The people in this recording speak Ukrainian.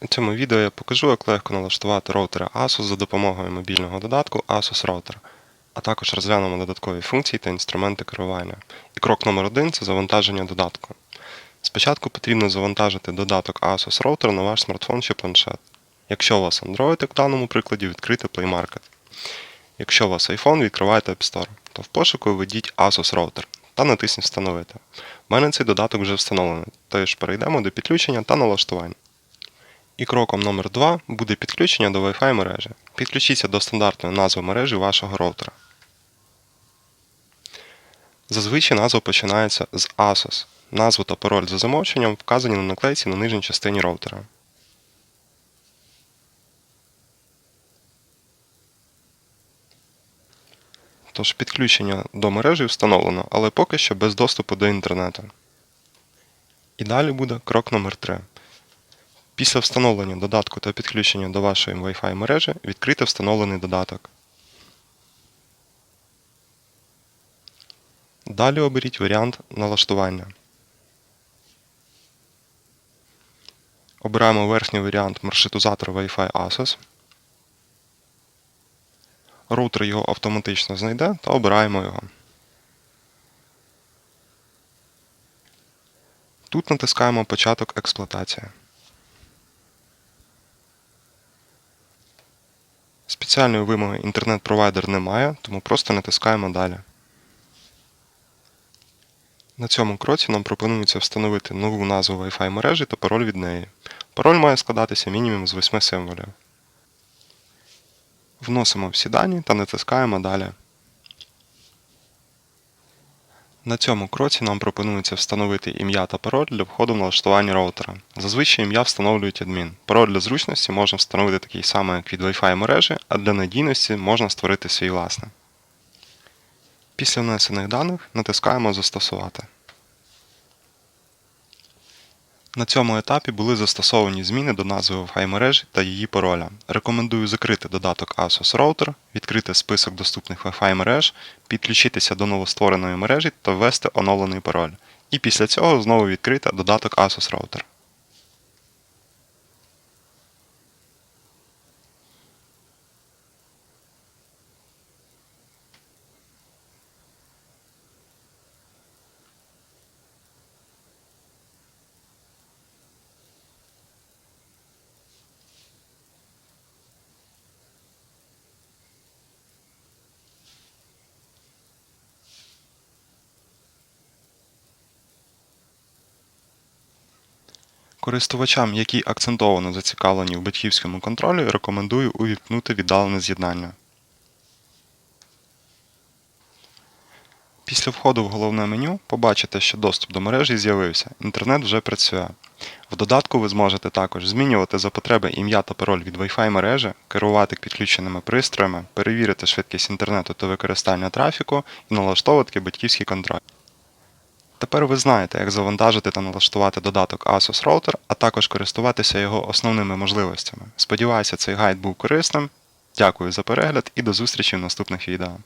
У цьому відео я покажу, як легко налаштувати роутери ASUS за допомогою мобільного додатку ASUS Router, а також розглянемо додаткові функції та інструменти керування. І крок номер один це завантаження додатку. Спочатку потрібно завантажити додаток ASUS Router на ваш смартфон чи планшет. Якщо у вас Android, як в даному прикладі, відкрити Play Market. Якщо у вас iPhone, відкривайте App Store, то в пошуку введіть ASUS Router та натисніть Встановити. У мене цей додаток вже встановлений, тож перейдемо до підключення та налаштувань. І кроком номер 2 буде підключення до Wi-Fi мережі. Підключіться до стандартної назви мережі вашого роутера. Зазвичай назва починається з ASUS. Назву та пароль за замовченням вказані на наклейці на нижній частині роутера. Тож підключення до мережі встановлено, але поки що без доступу до інтернету. І далі буде крок номер 3 Після встановлення додатку та підключення до вашої Wi-Fi мережі відкрити встановлений додаток. Далі оберіть варіант налаштування. Обираємо верхній варіант маршрутизатор Wi-Fi ASUS. Роутер його автоматично знайде та обираємо його. Тут натискаємо Початок експлуатації. Спеціальної вимоги інтернет-провайдер немає, тому просто натискаємо Далі. На цьому кроці нам пропонується встановити нову назву Wi-Fi мережі та пароль від неї. Пароль має складатися мінімум з 8 символів. Вносимо всі дані та натискаємо Далі. На цьому кроці нам пропонується встановити ім'я та пароль для входу в налаштування роутера. Зазвичай ім'я встановлюють адмін. Пароль для зручності можна встановити такий самий, як від Wi-Fi мережі, а для надійності можна створити свій власний. Після внесених даних натискаємо Застосувати. На цьому етапі були застосовані зміни до назви Wi-Fi мережі та її пароля. Рекомендую закрити додаток ASUS Router, відкрити список доступних Wi-Fi мереж, підключитися до новоствореної мережі та ввести оновлений пароль. І після цього знову відкрити додаток ASUS Router. Користувачам, які акцентовано зацікавлені в батьківському контролі, рекомендую увімкнути віддалене з'єднання. Після входу в головне меню побачите, що доступ до мережі з'явився. Інтернет вже працює. В додатку ви зможете також змінювати за потреби ім'я та пароль від Wi-Fi мережі, керувати підключеними пристроями, перевірити швидкість інтернету та використання трафіку і налаштовувати батьківський контроль. Тепер ви знаєте, як завантажити та налаштувати додаток ASUS Router, а також користуватися його основними можливостями. Сподіваюся, цей гайд був корисним. Дякую за перегляд і до зустрічі в наступних відео.